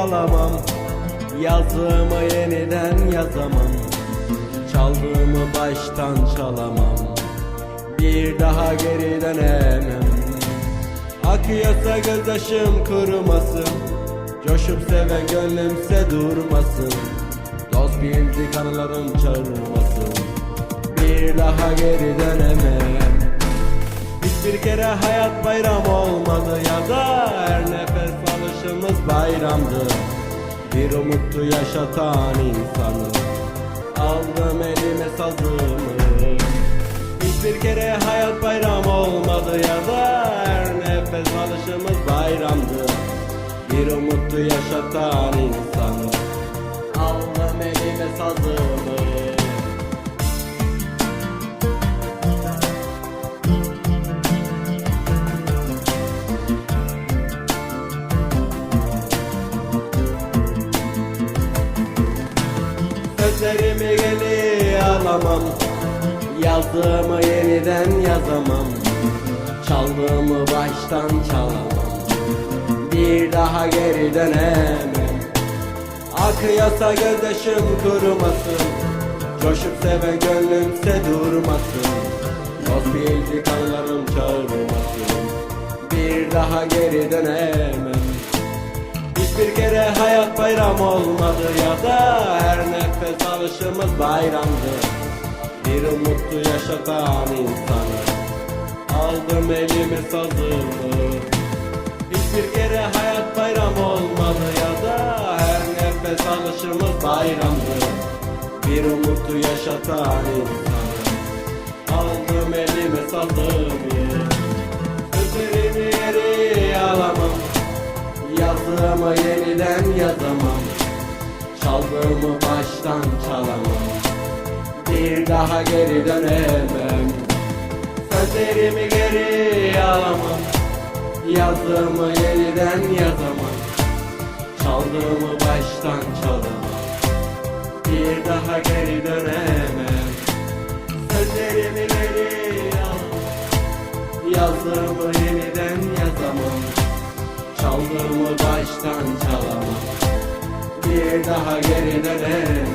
alamam Yazdığımı yeniden yazamam. Çaldığımı baştan çalamam. Bir daha geri dönemem. Akıyorsa gözyaşım kurumasın Coşup seven gönlümse durmasın. Dost bildi kanlarım çağırmasın. Bir daha geri dönemem. Hiçbir kere hayat bayram olmadı ya da her nefes alışımız bayramdı Bir umuttu yaşatan insanı. Aldım elime sazımı. Hiçbir kere hayat bayram olmadı ya da her nefes alışımız bayramdı Bir umuttu yaşatan insanı. Aldım elime sazımı geri alamam Yazdığımı yeniden yazamam. Çaldığımı baştan çalamam. Bir daha geri dönemem. Akıyorsa gözyaşım kurumasın. Coşup seven gönlümse durmasın. Dost bildi kanlarım çağırmasın. Bir daha geri dönemem Hiçbir kere hayat bayram olmadı ya da her nefes alışımız bayramdı. Bir umutlu yaşatan insanı aldım elime sazımı. Hiçbir kere hayat bayram olmadı ya da her nefes alışımız bayramdı. Bir umutlu yaşatan insanı aldım elime sazımı Çaldığımı baştan çalamam. Bir daha geri dönemem. Sözlerimi geri alamam. Yazdığımı yeniden yazamam. Çaldığımı baştan çalamam. Bir daha geri dönemem. Sözlerimi geri alamam. Yazdığımı yeniden yazamam. Çaldığımı baştan çalamam Bir daha geri dönemem